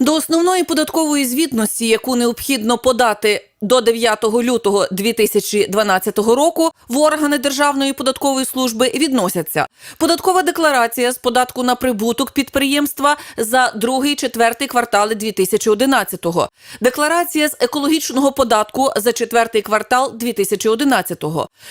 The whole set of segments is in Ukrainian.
До основної податкової звітності, яку необхідно подати до 9 лютого 2012 року, в органи Державної податкової служби відносяться. Податкова декларація з податку на прибуток підприємства за другий четвертий квартали 2011-го, декларація з екологічного податку за четвертий квартал 2011,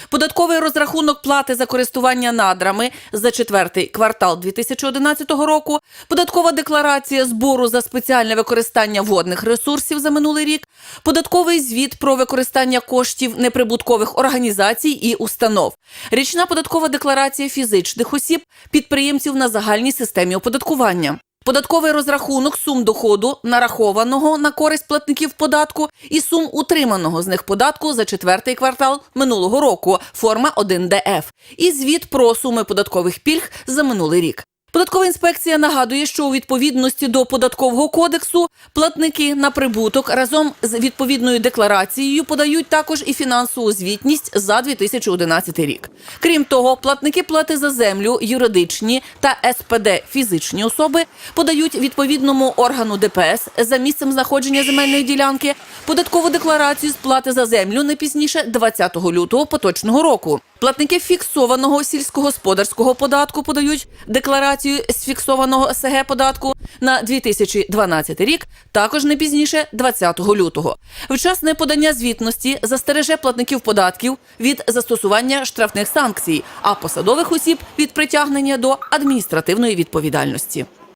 податковий розрахунок плати за користування надрами за четвертий квартал 2011 року, податкова декларація збору за спеціальне використання водних ресурсів за минулий рік, податковий звіт про використання коштів неприбуткових організацій і установ, річна податкова декларація фізичних осіб, підприємців на загальній системі оподаткування. Податковий розрахунок сум доходу, нарахованого на користь платників податку, і сум утриманого з них податку за четвертий квартал минулого року, форма 1ДФ, і звіт про суми податкових пільг за минулий рік. Податкова інспекція нагадує, що у відповідності до податкового кодексу платники на прибуток разом з відповідною декларацією подають також і фінансову звітність за 2011 рік. Крім того, платники плати за землю, юридичні та СПД фізичні особи подають відповідному органу ДПС за місцем знаходження земельної ділянки податкову декларацію з плати за землю не пізніше 20 лютого поточного року. Платники фіксованого сільськогосподарського податку подають декларацію з фіксованого СГ податку на 2012 рік, також не пізніше 20 лютого. Вчасне подання звітності застереже платників податків від застосування штрафних санкцій, а посадових осіб від притягнення до адміністративної відповідальності.